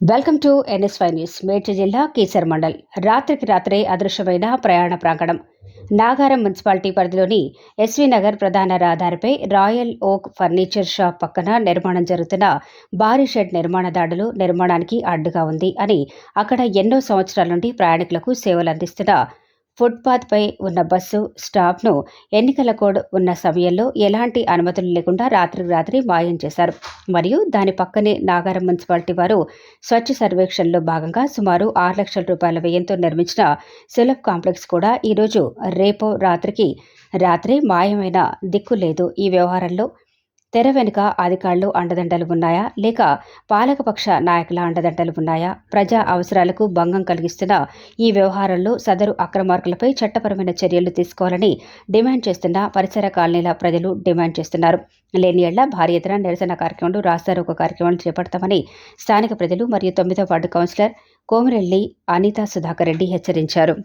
Welcome to NSY news Medchal జిల్లా కీసర్ మండల్. రాత్రికి రాత్రే అదృశ్యమైన ప్రయాణ ప్రాంగణం. నాగారం మున్సిపాలిటీ పరిధిలోని ఎస్వి నగర్ ప్రధాన రహదారిపై రాయల్ ఓక్ ఫర్నిచర్ షాప్ పక్కన నిర్మాణం జరుగుతున్న భారీ షెడ్ నిర్మాణ దాడులు నిర్మాణానికి అడ్డుగా ఉంది అని అక్కడ ఎన్నో సంవత్సరాల నుండి ప్రయాణికులకు సేవలు అందిస్తున్న ఫుట్పాత్పై ఉన్న బస్సు స్టాప్ను ఎన్నికల కోడ్ ఉన్న సమయంలో ఎలాంటి అనుమతులు లేకుండా రాత్రికి రాత్రి మాయం చేశారు. మరియు దాని పక్కనే నాగారం మున్సిపాలిటీ వారు స్వచ్ఛ సర్వేక్షణలో భాగంగా సుమారు ఆరు లక్షల రూపాయల వ్యయంతో నిర్మించిన సులభ్ కాంప్లెక్స్ కూడా ఈరోజు రేపో రాత్రికి రాత్రి మాయమైన దిక్కు లేదు. ఈ వ్యవహారంలో తెర వెనుక అధికారులు అండదండలు ఉన్నాయా? లేక పాలకపక్ష నాయకుల అండదండలు ఉన్నాయా? ప్రజా అవసరాలకు భంగం కలిగిస్తున్న ఈ వ్యవహారంలో సదరు అక్రమార్కులపై చట్టపరమైన చర్యలు తీసుకోవాలని డిమాండ్ చేస్తున్న పరిసర కాలనీల ప్రజలు డిమాండ్ చేస్తున్నారు. లేని ఏళ్ళ భారీ ఎత్తున నిరసన కార్యక్రమంలో రాస్తారోకో కార్యక్రమాలు చేపడతామని స్థానిక ప్రజలు మరియు తొమ్మిదో వార్డు కౌన్సిలర్ కోమిరెల్లి అనితా సుధాకర్ రెడ్డి హెచ్చరించారు.